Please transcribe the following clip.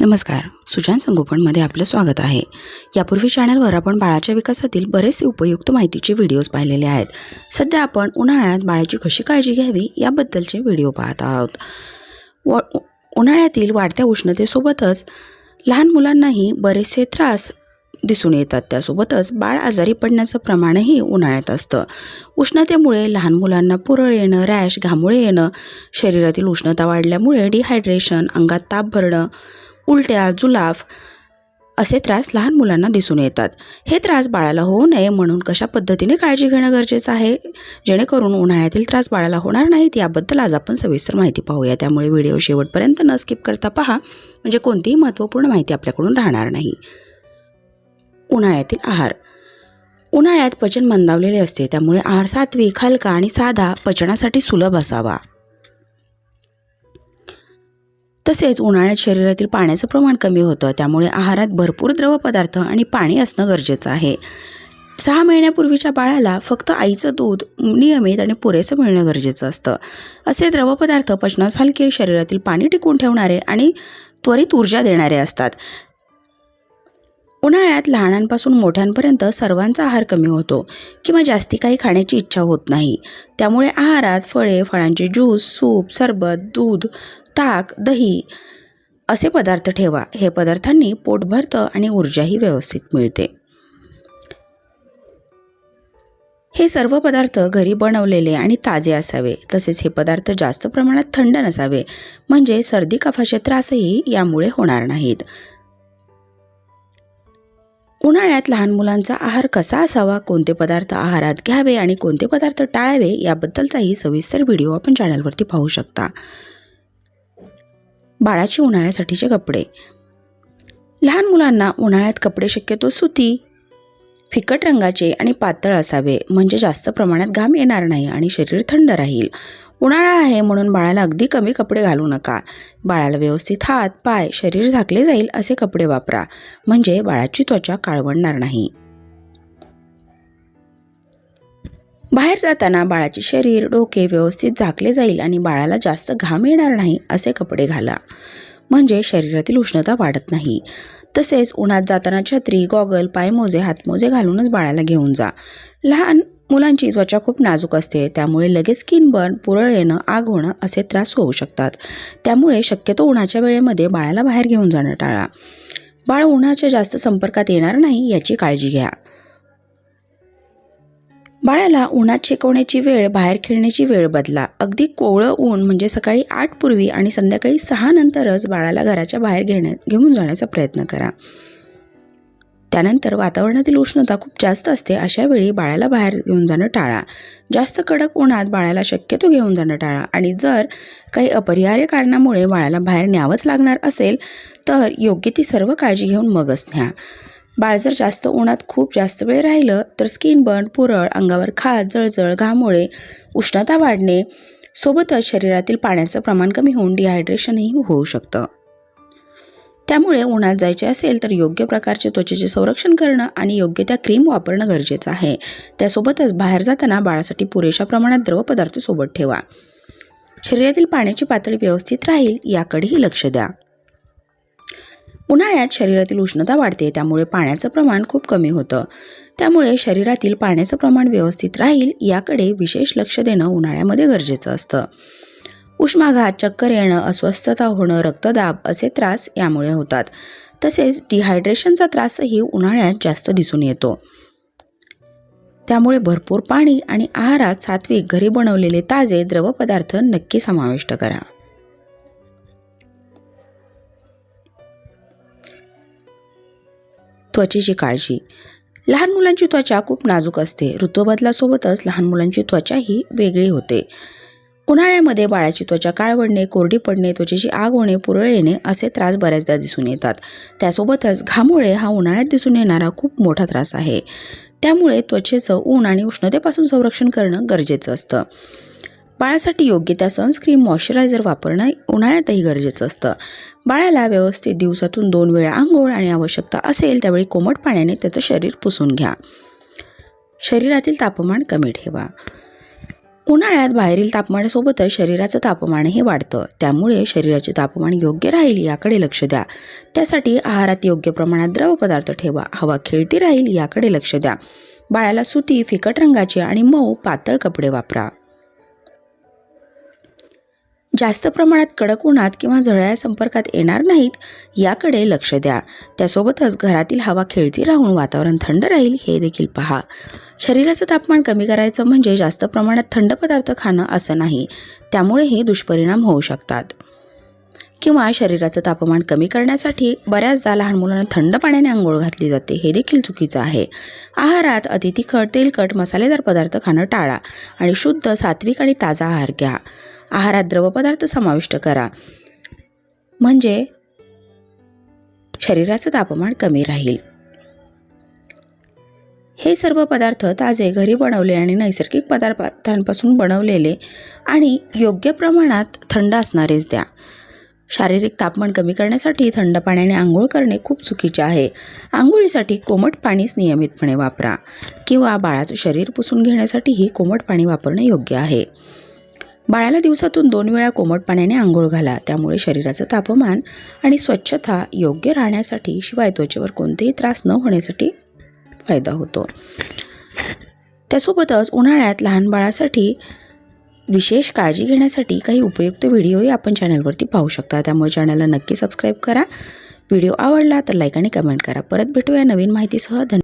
नमस्कार. सुजान संगोपनमध्ये आपलं स्वागत आहे. यापूर्वी चॅनलवर आपण बाळाच्या विकासातील बरेचसे उपयुक्त माहितीचे व्हिडिओज पाहिलेले आहेत. सध्या आपण उन्हाळ्यात बाळाची कशी काळजी घ्यावी याबद्दलचे व्हिडिओ पाहत आहोत. व उन्हाळ्यातील वाढत्या उष्णतेसोबतच लहान मुलांनाही बरेचसे त्रास दिसून येतात. त्यासोबतच बाळ आजारी पडण्याचं प्रमाणही उन्हाळ्यात असतं. उष्णतेमुळे लहान मुलांना पुरळ येणं रॅश घामोळे येणं शरीरातील उष्णता वाढल्यामुळे डिहायड्रेशन अंगात ताप भरणं उलट्या जुलाफ असे त्रास लहान मुलांना दिसून येतात. हे त्रास बाळाला होऊ नये म्हणून कशा पद्धतीने काळजी घेणं गरजेचं आहे? जेणेकरून उन्हाळ्यातील त्रास बाळाला होणार नाहीत याबद्दल आज आपण सविस्तर माहिती पाहूया. त्यामुळे व्हिडिओ शेवटपर्यंत न स्किप करता पहा. म्हणजे कोणतीही महत्त्वपूर्ण माहिती आपल्याकडून राहणार नाही. उन्हाळ्यातील आहार. उन्हाळ्यात पचन मंदावलेले असते त्यामुळे आहार सात्विक हलका आणि साधा पचनासाठी सुलभ असावा. तसेच उन्हाळ्यात शरीरातील पाण्याचं प्रमाण कमी होतं त्यामुळे आहारात भरपूर द्रव पदार्थ आणि पाणी असणं गरजेचं आहे. सहा महिन्यापूर्वीच्या बाळाला फक्त आईचं दूध नियमित आणि पुरेसं मिळणं गरजेचं असतं. असे द्रवपदार्थ पचनास हलके शरीरातील पाणी टिकून ठेवणारे आणि त्वरित ऊर्जा देणारे असतात. उन्हाळ्यात लहानांपासून मोठ्यांपर्यंत सर्वांचा आहार कमी होतो किंवा जास्ती काही खाण्याची इच्छा होत नाही. त्यामुळे आहारात फळे फळांचे ज्यूस सूप सरबत दूध ताक दही असे पदार्थ ठेवा. हे पदार्थांनी पोट भरतं आणि ऊर्जाही व्यवस्थित मिळते. हे सर्व पदार्थ घरी बनवलेले आणि ताजे असावे. तसेच हे पदार्थ जास्त प्रमाणात थंड नसावे. म्हणजे सर्दी कफाचे त्रासही यामुळे होणार नाहीत. उन्हाळ्यात लहान मुलांचा आहार कसा असावा कोणते पदार्थ आहारात घ्यावे आणि कोणते पदार्थ टाळावे याबद्दलचाही सविस्तर व्हिडिओ आपण चॅनलवरती पाहू शकता. बाळाची उन्हाळ्यासाठीचे कपडे. लहान मुलांना उन्हाळ्यात कपडे शक्यतो सुती फिकट रंगाचे आणि पातळ असावे म्हणजे जास्त प्रमाणात घाम येणार नाही आणि शरीर थंड राहील. उन्हाळा आहे म्हणून बाळाला अगदी कमी कपडे घालू नका. बाळाला व्यवस्थित हात पाय शरीर झाकले जाईल असे कपडे वापरा. म्हणजे बाळाची त्वचा काळवणणार नाही. बाहेर जाताना बाळाचे शरीर डोके व्यवस्थित झाकले जाईल आणि बाळाला जास्त घाम येणार नाही असे कपडे घाला. म्हणजे शरीरातील उष्णता वाढत नाही. तसेच उन्हात जाताना छत्री गॉगल पायमोजे हातमोजे घालूनच बाळाला घेऊन जा. लहान मुलांची त्वचा खूप नाजूक असते त्यामुळे लगेच स्किन बर्न पुरळ येणं आग होणं असे त्रास होऊ शकतात. त्यामुळे शक्यतो उन्हाच्या वेळेमध्ये बाळाला बाहेर घेऊन जाणं टाळा. बाळ उन्हाच्या जास्त संपर्कात येणार नाही याची काळजी घ्या. बाळाला उन्हात शिकवण्याची वेळ बाहेर खेळण्याची वेळ बदला. अगदी कोवळं ऊन म्हणजे सकाळी आठ पूर्वी आणि संध्याकाळी सहा नंतरच बाळाला घराच्या बाहेर घेण्या घेऊन जाण्याचा प्रयत्न करा. त्यानंतर वातावरणातील उष्णता खूप जास्त असते अशा वेळी बाळाला बाहेर घेऊन जाणं टाळा. जास्त कडक उन्हात बाळाला शक्यतो घेऊन जाणं टाळा. आणि जर काही अपरिहार्य कारणामुळे बाळाला बाहेर न्यावंच लागणार असेल तर योग्य ती सर्व काळजी घेऊन मगच न्या. बाळ जर जास्त उन्हात खूप जास्त वेळ राहिलं तर स्किन बर्न पुरळ अंगावर खाज जळजळ घामोळे उष्णता वाढणे सोबतच शरीरातील पाण्याचं प्रमाण कमी होऊन डिहायड्रेशनही होऊ शकतं. त्यामुळे उन्हात जायचे असेल तर योग्य प्रकारचे त्वचेचे संरक्षण करणं आणि योग्य त्या क्रीम वापरणं गरजेचं आहे. त्यासोबतच बाहेर जाताना बाळासाठी पुरेशा प्रमाणात द्रवपदार्थ सोबत ठेवा. शरीरातील पाण्याची पातळी व्यवस्थित राहील याकडेही लक्ष द्या. उन्हाळ्यात शरीरातील उष्णता वाढते त्यामुळे पाण्याचं प्रमाण खूप कमी होतं. त्यामुळे शरीरातील पाण्याचं प्रमाण व्यवस्थित राहील याकडे विशेष लक्ष देणं उन्हाळ्यामध्ये गरजेचं असतं. उष्माघात चक्कर येणं अस्वस्थता होणं रक्तदाब असे त्रास यामुळे होतात. तसेच डिहायड्रेशनचा त्रासही उन्हाळ्यात जास्त दिसून येतो. त्यामुळे भरपूर पाणी आणि आहारात सात्विक घरी बनवलेले ताजे द्रवपदार्थ नक्की समाविष्ट करा. त्वचेची काळजी. लहान मुलांची त्वचा खूप नाजूक असते. ऋतुबदलासोबतच लहान मुलांची त्वचाही वेगळी होते. उन्हाळ्यामध्ये बाळाची त्वचा काळवडणे कोरडी पडणे त्वचेची आग होणे पुरळ येणे असे त्रास बऱ्याचदा दिसून येतात. त्यासोबतच घामोळे हा उन्हाळ्यात दिसून येणारा खूप मोठा त्रास आहे. त्यामुळे त्वचेचं ऊन आणि उष्णतेपासून संरक्षण करणं गरजेचं असतं. बाळासाठी योग्य त्या सनस्क्रीन मॉइश्चरायझर वापरणं उन्हाळ्यातही गरजेचं असतं. बाळाला व्यवस्थित दिवसातून दोन वेळा आंघोळ आणि आवश्यकता असेल त्यावेळी कोमट पाण्याने त्याचं शरीर पुसून घ्या. शरीरातील तापमान कमी ठेवा. उन्हाळ्यात बाहेरील तापमानासोबतच शरीराचं तापमानही वाढतं. त्यामुळे शरीराचे तापमान योग्य राहील याकडे लक्ष द्या. त्यासाठी आहारात योग्य प्रमाणात द्रव पदार्थ ठेवा. हवा खेळती राहील याकडे लक्ष द्या. बाळाला सुती फिकट रंगाचे आणि मऊ पातळ कपडे वापरा. जास्त प्रमाणात कडक उन्हात किंवा झळ्या संपर्कात येणार नाहीत याकडे लक्ष द्या. त्यासोबतच घरातील हवा खेळती राहून वातावरण थंड राहील हे देखील पहा. शरीराचं तापमान कमी करायचं म्हणजे जास्त प्रमाणात थंड पदार्थ खाणं असं नाही. त्यामुळेही दुष्परिणाम होऊ शकतात. किंवा शरीराचं तापमान कमी करण्यासाठी बऱ्याचदा लहान मुलांना थंड पाण्याने आंघोळ घातली जाते हे देखील चुकीचं आहे. आहारात अति तेलकट मसालेदार पदार्थ खाणं टाळा आणि शुद्ध सात्विक आणि ताजा आहार घ्या. आहारात द्रवपदार्थ समाविष्ट करा. म्हणजे शरीराचं तापमान कमी राहील. हे सर्व पदार्थ ताजे घरी बनवले आणि नैसर्गिक पदार्थांपासून बनवलेले आणि योग्य प्रमाणात थंड असणारेच द्या. शारीरिक तापमान कमी करण्यासाठी थंड पाण्याने आंघोळ करणे खूप चुकीचे आहे. आंघोळीसाठी कोमट पाणीच नियमितपणे वापरा किंवा बाळाचं शरीर पुसून घेण्यासाठीही कोमट पाणी वापरणे योग्य आहे. बाळाला दिवसातून दोन वेळा कोमट पाण्याने आंघोळ घाला त्यामुळे शरीराचं तापमान आणि स्वच्छता योग्य राहण्यासाठी शिवाय त्वचेवर कोणतेही त्रास न होण्यासाठी फायदा होतो. त्यासोबतच उन्हाळ्यात लहान बाळासाठी विशेष काळजी घेण्यासाठी काही उपयुक्त व्हिडिओही आपण चॅनलवरती पाहू शकता. त्यामुळे चॅनलला नक्की सबस्क्राईब करा. व्हिडिओ आवडला तर लाईक आणि कमेंट करा. परत भेटूया नवीन माहितीसह. धन्यवाद.